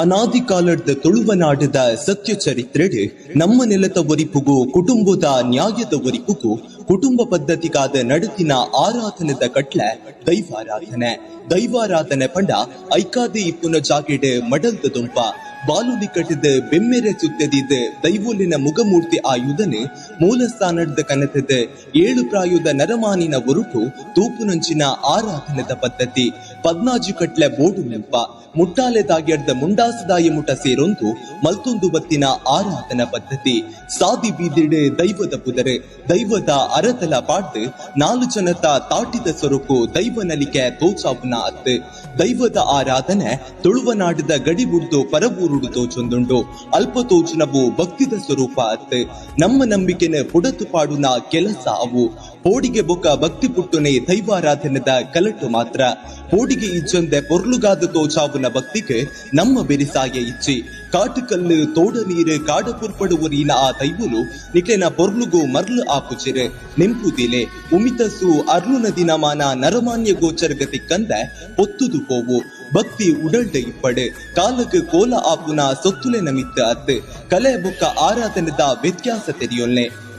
ಅನಾದಿ ಕಾಲದ ತುಳುವನಾಡದ ಸತ್ಯ ಚರಿತ್ರೆಡೆ ನಮ್ಮ ನೆಲದ ಒರಿಪುಗೂ, ಕುಟುಂಬದ ನ್ಯಾಯದ ಒರಿಪುಗೂ, ಕುಟುಂಬ ಪದ್ಧತಿಗಾದ ನಡತಿನ ಆರಾಧನೆದ ಕಟ್ಲೆ ದೈವಾರಾಧನೆ. ದೈವಾರಾಧನೆ ಪಂಡ ಐಕಾದಿ ಇಪ್ಪುನ ಜಾಗೆಡ್ ಮಡಲ್ದ ದುಂಪ ಬಾಲುಲಿ ಕಟ್ಟಿದ ಬೆಮ್ಮೆರೆ ಸುತ್ತದಿದ್ದ ದೈವೋಲಿನ ಮುಗಮೂರ್ತಿ ಆಯುಧನೆ ಮೂಲಸ್ಥಾನದ ಕನತದ. ಏಳು ಪ್ರಾಯುದ ನರಮಾನಿನ ಒರುಟು ತೂಪುನಂಚಿನ ಆರಾಧನದ ಪದ್ಧತಿ. ಪದ್ನಾಜು ಕಟ್ಲೆ ಬೋಡು ನೆಂಪ, ಮುಟ್ಟಾಲೆ ದಾಗ್ಯಡ್ದ ಮುಂಡಾಸದಾಯ ಮುಟ ಸೇರೊಂದು, ಮಲ್ತೊಂದು ಬತ್ತಿನ ಆರಾಧನ ಪದ್ಧತಿ. ಸಾದಿ ಬೀದಿಡೆ ದೈವದ ಪುದರೆ, ದೈವದ ಅರತಲ ಪಾಡ್ದು ನಾಲ್ಕು ಜನತ ತಾಟಿದ ಸೊರಕು, ದೈವ ನಲಿಕೆ ತೋಚಾಪುನ ಅತ್ತು. ದೈವದ ಆರಾಧನೆ ತುಳುವನಾಡದ ಗಡಿ ಬುಡ್ದು ಪರಬೂರುಡು ತೋಚೊಂದುಂಡು ಅಲ್ಪ ತೋಚನವು ಭಕ್ತಿದ ಸ್ವರೂಪ ಅತ್ತೆ. ನಮ್ಮ ನಂಬಿಕೆನ ಪುಡತು ಪಾಡುನ ಕೆಲಸ ಅವು. ಪೋಡಿಗೆ ಬೊಕ್ಕ ಭಕ್ತಿ ಪುಟ್ಟುನೆ ದೈವಾರಾಧನೆದ ಕಲಟು ಮಾತ್ರ. ಪೋಡಿಗೆ ಇಜ್ಜೊಂದೆ ಪೊರ್ಲುಗಾದ ತೋಚಾವುನ ಭಕ್ತಿಗೆ ನಮ್ಮ ಬೆರಿಸಾಯ ಇಚ್ಚಿ. ಕಾಟುಕಲ್ಲು, ತೋಡ ನೀರು ಕಾಡ ಪುರ್ಪಡುವರಿನ ಆ ದೈವಲು ನಿಕ್ಲೆನ ಪೊರ್ಲುಗು ಮರ್ಲು ಆಪುಚಿರೆ ನಿಂಪುದಿಲೆ ಉಮಿತಸು ಅರ್ಲುನ ದಿನಮಾನ ನರಮಾನ್ಯ ಗೋಚರಗತಿ ಕಂದ ಒತ್ತುದು ಪೋವು. ಭಕ್ತಿ ಉಡಲ್ಡ ಇಪ್ಪಡು ಕಾಲಕ್ಕೆ ಕೋಲ ಆಪುನ ಸೊತ್ತುಲೆ ನಮಿತ್ತ ಅತ್ತು ಕಲೆ ಬುಕ್ಕ ಆರಾಧನೆದ ವ್ಯತ್ಯಾಸ ತೆರೆಯೊಲ್ಲೆ.